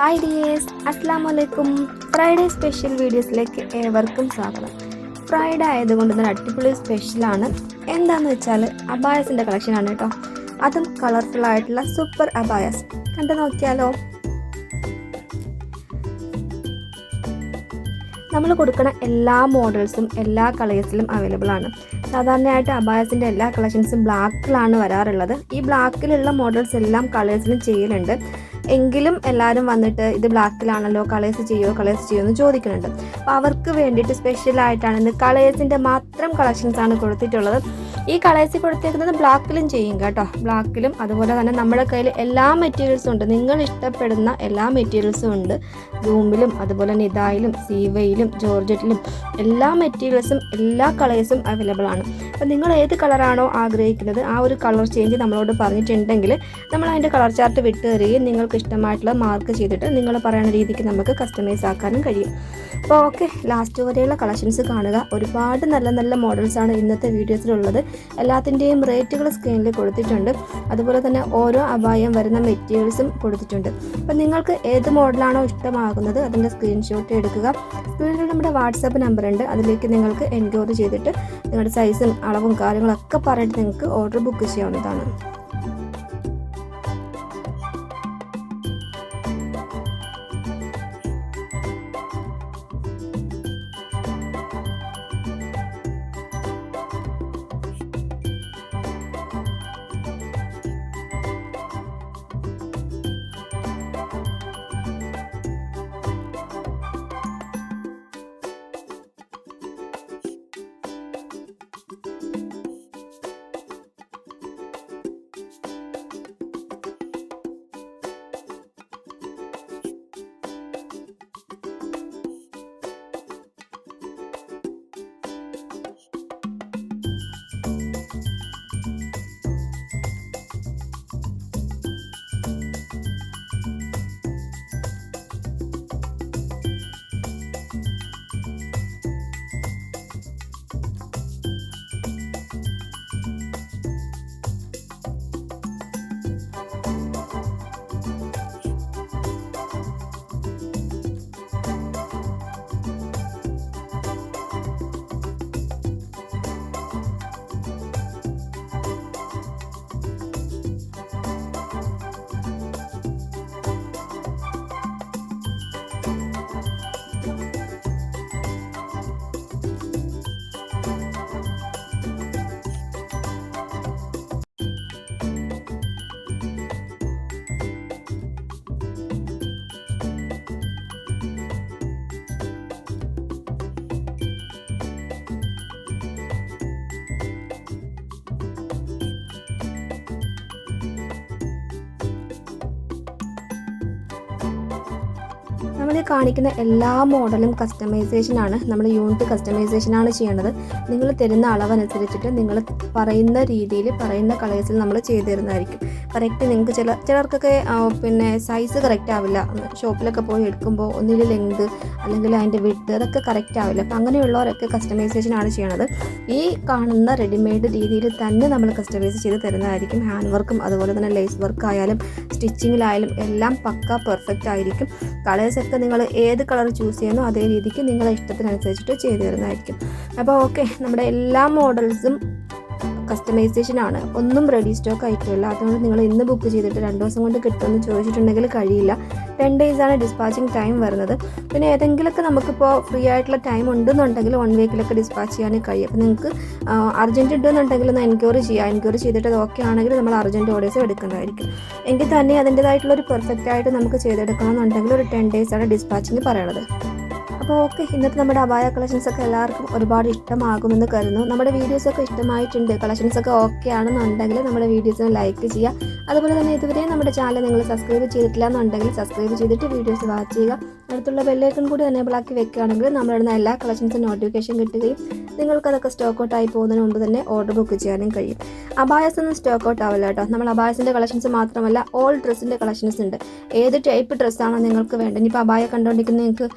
Hi dears അസ്സാം വലൈക്കും Friday special വീഡിയോസിലേക്ക് ഏവർക്കും സ്വാഗതം. ഫ്രൈഡേ ആയതുകൊണ്ട് തന്നെ അടിപൊളി സ്പെഷ്യലാണ് എന്താന്ന് വെച്ചാൽ അബായസിന്റെ കളക്ഷനാണ് കേട്ടോ. അതും കളർഫുൾ ആയിട്ടുള്ള സൂപ്പർ അബായസ്. കണ്ടു നോക്കിയാലോ? നമ്മൾ കൊടുക്കുന്ന എല്ലാ മോഡൽസും എല്ലാ കളേഴ്സിലും അവൈലബിൾ ആണ്. സാധാരണയായിട്ട് അബായസിന്റെ എല്ലാ കളക്ഷൻസും ബ്ലാക്കിലാണ് വരാറുള്ളത്. ഈ ബ്ലാക്കിലുള്ള മോഡൽസ് എല്ലാം കളേഴ്സിലും ചെയ്യലുണ്ട്. എങ്കിലും എല്ലാവരും വന്നിട്ട് ഇത് ബ്ലാക്കിലാണല്ലോ കളേഴ്സ് ചെയ്യോ കളേഴ്സ് ചെയ്യുമോ എന്ന് ചോദിക്കുന്നുണ്ട്. അപ്പോൾ അവർക്ക് വേണ്ടിയിട്ട് സ്പെഷ്യലായിട്ടാണ് ഇന്ന് കളേഴ്സിന്റെ മാത്രം കളക്ഷൻസ് ആണ് കൊടുത്തിട്ടുള്ളത്. ഈ കളേഴ്സിൽ കൊടുത്തേക്കുന്നത് ബ്ലാക്കിലും ചെയ്യും കേട്ടോ. ബ്ലാക്കിലും അതുപോലെ തന്നെ നമ്മുടെ കയ്യിൽ എല്ലാ മെറ്റീരിയൽസും ഉണ്ട്. നിങ്ങൾ ഇഷ്ടപ്പെടുന്ന എല്ലാ മെറ്റീരിയൽസും ഉണ്ട്. ധൂമിലും അതുപോലെ നിതായിലും സീവയിലും ജോർജറ്റിലും എല്ലാ മെറ്റീരിയൽസും എല്ലാ കളേഴ്സും അവൈലബിൾ ആണ്. അപ്പം നിങ്ങൾ ഏത് കളറാണോ ആഗ്രഹിക്കുന്നത് ആ ഒരു കളർ ചേഞ്ച് നമ്മളോട് പറഞ്ഞിട്ടുണ്ടെങ്കിൽ നമ്മൾ അതിന്റെ കളർ ചാർട്ട് വിട്ട് തരികയും നിങ്ങൾക്ക് ഇഷ്ടമായിട്ടുള്ള മാർക്ക് ചെയ്തിട്ട് നിങ്ങൾ പറയുന്ന രീതിക്ക് നമുക്ക് കസ്റ്റമൈസ് ആക്കാനും കഴിയും. അപ്പോൾ ഓക്കെ ലാസ്റ്റ് വരെയുള്ള കളക്ഷൻസ് കാണുക. ഒരുപാട് നല്ല നല്ല മോഡൽസാണ് ഇന്നത്തെ വീഡിയോസിലുള്ളത് എല്ലാത്തിന്റെയും റേറ്റുകൾ സ്ക്രീനിൽ കൊടുത്തിട്ടുണ്ട്. അതുപോലെ തന്നെ ഓരോ അപായം വരുന്ന മെറ്റീരിയൽസും കൊടുത്തിട്ടുണ്ട്. അപ്പോൾ നിങ്ങൾക്ക് ഏത് മോഡലാണോ ഇഷ്ടമാകുന്നത് അതിന്റെ സ്ക്രീൻഷോട്ട് എടുക്കുക. സ്ക്രീനിൽ നമ്മുടെ വാട്സാപ്പ് നമ്പർ ഉണ്ട്. അതിലേക്ക് നിങ്ങൾക്ക് എൻക്വയറി ചെയ്തിട്ട് നിങ്ങളുടെ സൈസും അളവും കാര്യങ്ങളൊക്കെ പറഞ്ഞിട്ട് നിങ്ങൾക്ക് ഓർഡർ ബുക്ക് ചെയ്യാവുന്നതാണ്. നമ്മൾ കാണിക്കുന്ന എല്ലാ മോഡലും കസ്റ്റമൈസേഷൻ ആണ്. നമ്മൾ യൂണിറ്റ് കസ്റ്റമൈസേഷൻ ആണ് ചെയ്യേണ്ടത്. നിങ്ങൾ തരുന്ന അളവനുസരിച്ചിട്ട് നിങ്ങൾ പറയുന്ന രീതിയിൽ പറയുന്ന കളേഴ്സിൽ നമ്മൾ ചെയ്തു തരുന്നതായിരിക്കും. കറക്റ്റ് നിങ്ങൾക്ക് ചില ചിലർക്കൊക്കെ പിന്നെ സൈസ് കറക്റ്റ് ആവില്ല. ഷോപ്പിലൊക്കെ പോയി എടുക്കുമ്പോൾ ഒന്നിൽ ലെങ്ത് അല്ലെങ്കിൽ അതിന്റെ വിട്ട് അതൊക്കെ കറക്റ്റ് ആവില്ല. അപ്പം അങ്ങനെയുള്ളവരൊക്കെ കസ്റ്റമൈസേഷൻ ആണ് ചെയ്യണത്. ഈ കാണുന്ന റെഡിമെയ്ഡ് രീതിയിൽ തന്നെ നമ്മൾ കസ്റ്റമൈസ് ചെയ്ത് തരുന്നതായിരിക്കും. ഹാൻഡ് വർക്കും അതുപോലെ തന്നെ ലേസ് വർക്ക് ആയാലും സ്റ്റിച്ചിങ്ങിലായാലും എല്ലാം പക്ക പെർഫെക്റ്റ് ആയിരിക്കും. കളേഴ്സൊക്കെ നിങ്ങൾ ഏത് കളർ ചൂസ് ചെയ്യുന്നോ അതേ രീതിക്ക് നിങ്ങളെ ഇഷ്ടത്തിനനുസരിച്ചിട്ട് ചെയ്തു തരുന്നതായിരിക്കും. അപ്പോൾ ഓക്കെ നമ്മുടെ എല്ലാ മോഡൽസും കസ്റ്റമൈസേഷൻ ആണ്. ഒന്നും റെഡി സ്റ്റോക്ക് ആയിട്ടില്ല. അതുകൊണ്ട് നിങ്ങൾ ഇന്ന് ബുക്ക് ചെയ്തിട്ട് രണ്ട് ദിവസം കൊണ്ട് കിട്ടുമെന്ന് ചോദിച്ചിട്ടുണ്ടെങ്കിൽ കഴിയില്ല. ടെൻ ആണ് ഡിസ്പാച്ചിങ് ടൈം വരുന്നത്. പിന്നെ ഏതെങ്കിലുമൊക്കെ നമുക്കിപ്പോൾ ഫ്രീ ആയിട്ടുള്ള ടൈം ഉണ്ടെന്നുണ്ടെങ്കിൽ വൺ വീക്കിലൊക്കെ ഡിസ്പാച്ച് ചെയ്യാൻ കഴിയും. അപ്പോൾ നിങ്ങൾക്ക് അർജന്റ് ഉണ്ടെന്നുണ്ടെങ്കിൽ ഒന്ന് എൻക്വയറി ചെയ്യുക എൻക്വയറി ചെയ്തിട്ട് അത് ഓക്കെ ആണെങ്കിൽ നമ്മൾ അർജന്റ് ഓർഡേഴ്സ് എടുക്കുന്നതായിരിക്കും. എങ്കിൽ തന്നെ അതിന്റേതായിട്ടുള്ള ഒരു പെർഫെക്റ്റ് ആയിട്ട് നമുക്ക് ചെയ്തെടുക്കണമെന്നുണ്ടെങ്കിൽ ഒരു ടെൻ ആണ് ഡിസ്പാച്ചിങ് പറയണത്. അപ്പോൾ ഓക്കെ ഇന്നത്തെ നമ്മുടെ അബായ കളക്ഷൻസ് ഒക്കെ എല്ലാവർക്കും ഒരുപാട് ഇഷ്ടമാകുമെന്ന് കരുതുന്നു. നമ്മുടെ വീഡിയോസ് ഒക്കെ ഇഷ്ടമായിട്ടുണ്ട്. കളക്ഷൻസ് ഒക്കെ ഓക്കെ ആണെന്നുണ്ടെങ്കിൽ നമ്മുടെ വീഡിയോസിന് ലൈക്ക് ചെയ്യുക. അതുപോലെ തന്നെ ഇതുവരെ നമ്മുടെ ചാനൽ നിങ്ങൾ സബ്സ്ക്രൈബ് ചെയ്തിട്ടില്ല എന്നുണ്ടെങ്കിൽ സബ്സ്ക്രൈബ് ചെയ്തിട്ട് വീഡിയോസ് വാച്ച് ചെയ്യുക. അടുത്തുള്ള ബെല്ലൈക്കൺ കൂടി എനേബിൾ ആക്കി വെക്കുകയാണെങ്കിൽ നമ്മളിടുന്ന എല്ലാ കളക്ഷൻസും നോട്ടിഫിക്കേഷൻ കിട്ടുകയും നിങ്ങൾക്കതൊക്കെ സ്റ്റോക്ക് ഔട്ട് ആയി പോകുന്നതിന് മുമ്പ് തന്നെ ഓർഡർ ബുക്ക് ചെയ്യാനും കഴിയും. അബായസ് ഒന്നും സ്റ്റോക്ക് ഔട്ട് ആവില്ല കേട്ടോ. നമ്മൾ അബായസിന്റെ കളക്ഷൻസ് മാത്രമല്ല ഓൾ ഡ്രസ്സിന്റെ കളക്ഷൻസ് ഉണ്ട്. ഏത് ടൈപ്പ് ഡ്രസ്സാണോ നിങ്ങൾക്ക് വേണ്ടത്. ഇനിയിപ്പോൾ അബായ കണ്ടുകൊണ്ടിരിക്കുന്ന നിങ്ങൾക്ക്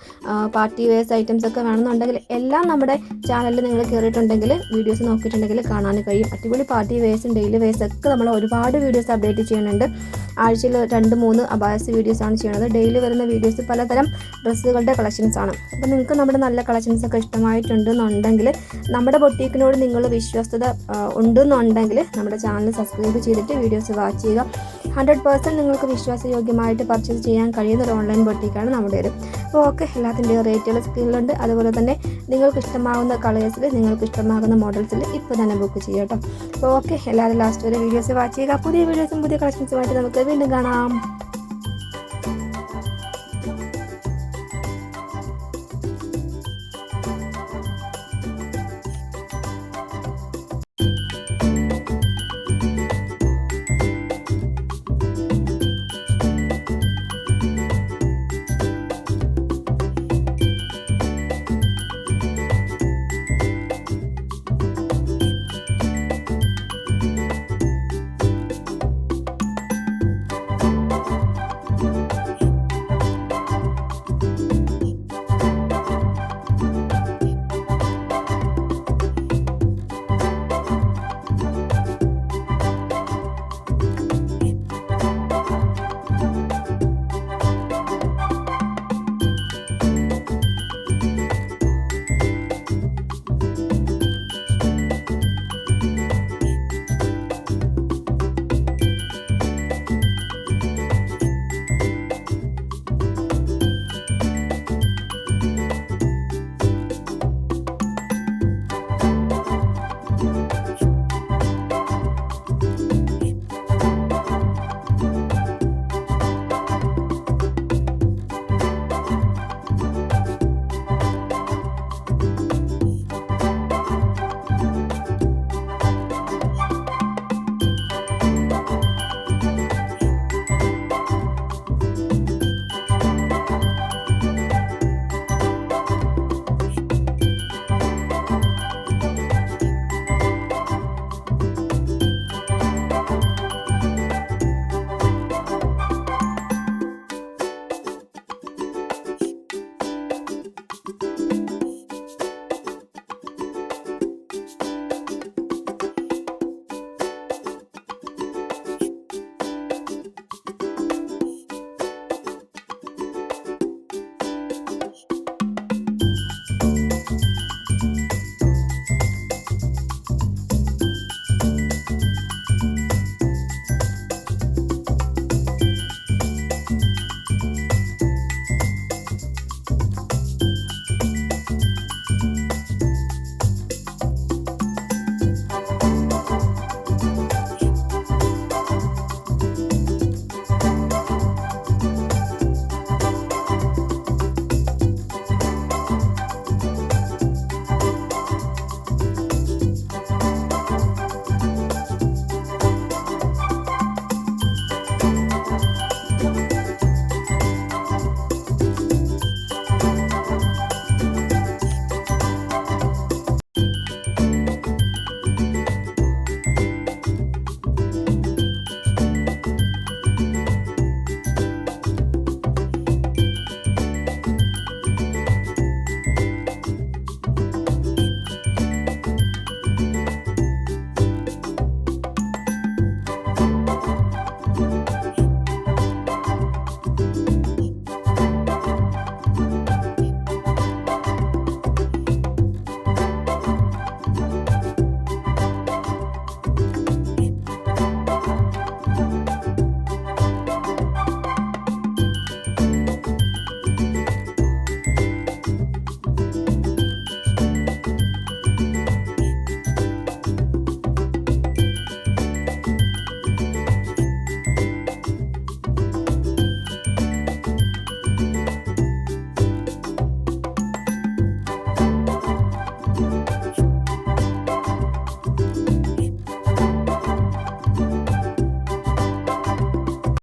പാർട്ടി വെയർസ് ഐറ്റംസ് ഒക്കെ വേണമെന്നുണ്ടെങ്കിൽ എല്ലാം നമ്മുടെ ചാനലിൽ നിങ്ങൾ കയറിയിട്ടുണ്ടെങ്കിൽ വീഡിയോസ് നോക്കിയിട്ടുണ്ടെങ്കിൽ കാണാൻ കഴിയും. അടിപൊളി പാർട്ടി വെയർസും ഡെയിലി വെയർസ് ഒക്കെ നമ്മൾ ഒരുപാട് വീഡിയോസ് അപ്ഡേറ്റ് ചെയ്യുന്നുണ്ട്. ആഴ്ചയിൽ രണ്ട് മൂന്ന് അബായസ് വീഡിയോസാണ് ചെയ്യുന്നത്. ഡെയിലി വരുന്ന വീഡിയോസ് പലതരം ഡ്രസ്സുകളുടെ കളക്ഷൻസ് ആണ്. അപ്പോൾ നിങ്ങൾക്ക് നമ്മുടെ നല്ല കളക്ഷൻസ് ഒക്കെ ഇഷ്ടമായിട്ടുണ്ടെന്നുണ്ടെങ്കിൽ നമ്മുടെ ബൊട്ടീക്കിനോട് നിങ്ങൾ വിശ്വസ്തത ഉണ്ടെന്നുണ്ടെങ്കിൽ നമ്മുടെ ചാനൽ സബ്സ്ക്രൈബ് ചെയ്തിട്ട് വീഡിയോസ് വാച്ച് ചെയ്യുക. ഹൺഡ്രഡ് പേഴ്സന്റ് നിങ്ങൾക്ക് വിശ്വാസയോഗ്യമായിട്ട് പർച്ചേസ് ചെയ്യാൻ കഴിയുന്ന ഒരു ഓൺലൈൻ ബൊട്ടിക്കാണ് നമ്മുടെ ഒരു. അപ്പോൾ ഓക്കെ എല്ലാത്തിന്റെയും റേറ്റുകൾ സ്ക്രീനിലുണ്ട്. അതുപോലെ തന്നെ നിങ്ങൾക്ക് ഇഷ്ടമാകുന്ന കളേഴ്സിൽ നിങ്ങൾക്ക് ഇഷ്ടമാകുന്ന മോഡൽസിൽ ഇപ്പോൾ തന്നെ ബുക്ക് ചെയ്യാം കേട്ടോ. അപ്പോൾ ഓക്കെ എല്ലാവരും ലാസ്റ്റ് വരെ വീഡിയോസ് വാച്ച് ചെയ്യുക. പുതിയ വീഡിയോസും പുതിയ കളക്ഷൻസുമായിട്ട് നമുക്ക് വീണ്ടും കാണാം.